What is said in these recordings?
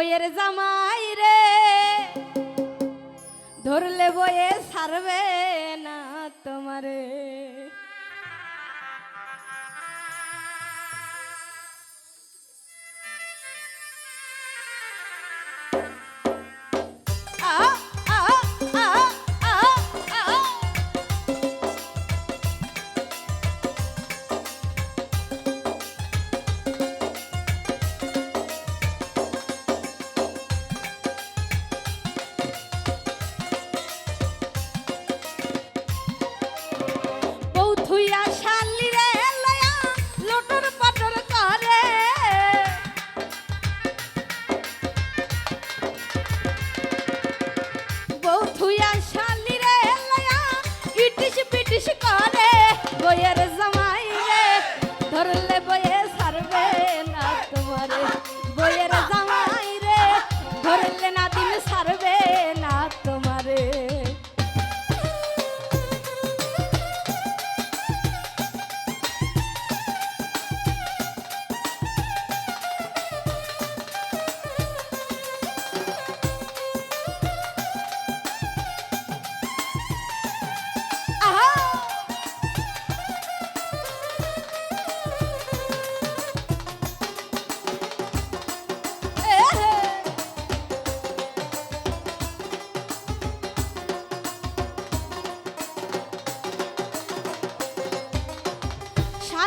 বইয়ের জামাই রে। ধরলে বইয়ে সারবে না তোমারে।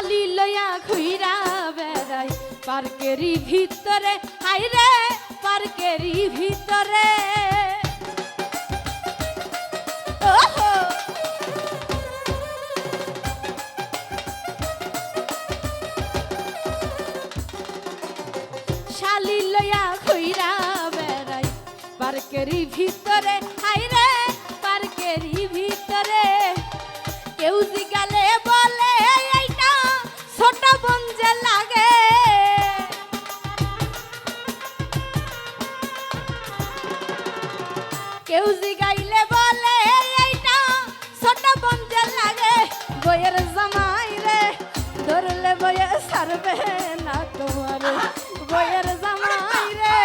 শালি লইয়া ঘুইরা বেড়াই পার্কেরই ভিতরে। হাইরে পার্কেরই ভিতরে। শালি লইয়া খইরা বেড়াই পার্কেরই ভিতরে। কেউ জিগাইলে বলে এইটা ছোট বঞ্জে লাগে বইয়ের জামাই রে। ধরলে বইয়ে সারবে না তোমার বইয়ের জামাই রে।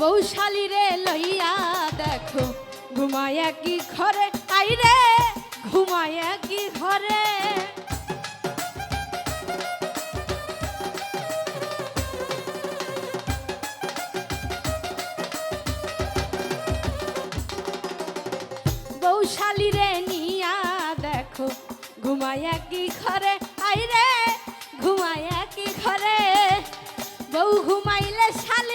বৌশালী রে লইয়া দেখো ঘুমায়া কি ঘরে? আই রে ঘুমায়া কি ঘরে? বৌশালী রে নিয়া দেখো ঘুমায়া কি ঘরে? আই রে ঘুমায়া কি ঘরে? বউ ঘুমাইলে শালি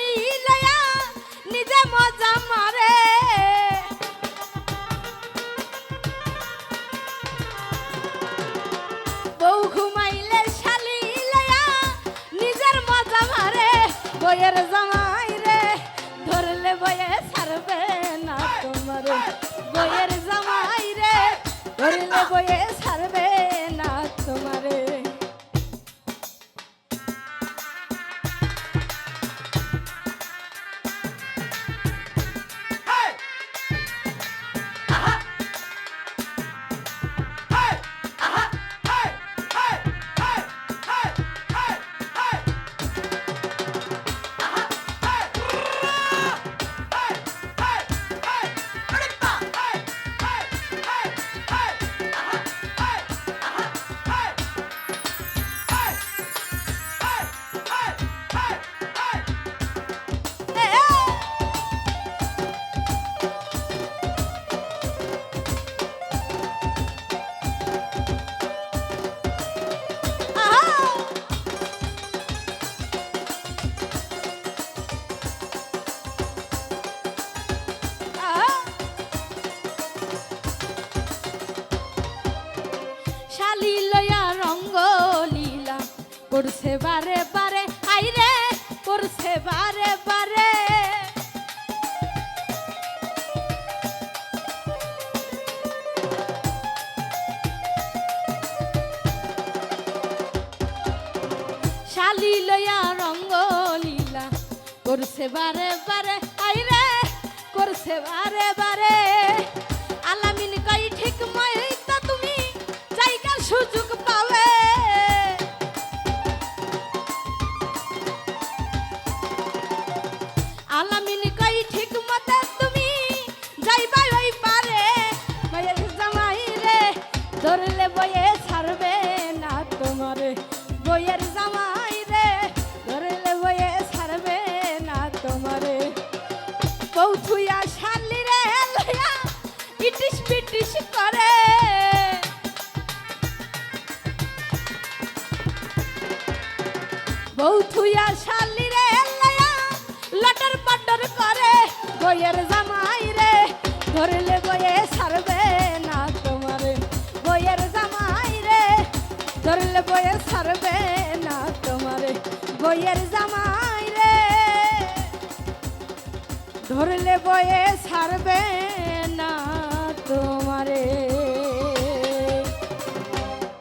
বইয়ের জামাই রে ধরলে বয়ে ছাড়বে না তোমার বয়ের জামাই রে ধরলে বয়ে শালি লয়া রঙ্গ লীলা। করছে বারে বারে, আইরে, করছে বারে বারে। শালি লয়া রঙ্গ লীলা। করছে বারে বারে, আইরে, করছে বারে কৌথুয়া শালি রে লয়া পিটিস পিটিস করে। বৌথুয়া শালি রে লয়া লটর পটর করে বইয়ের জামাই রে। ধরলে বয়ে ছাড়বে না তোমারে। বইয়ের জামাই রে, ধরলে বয়ে ছাড়বে ধরলে বয়ে ছাড়বে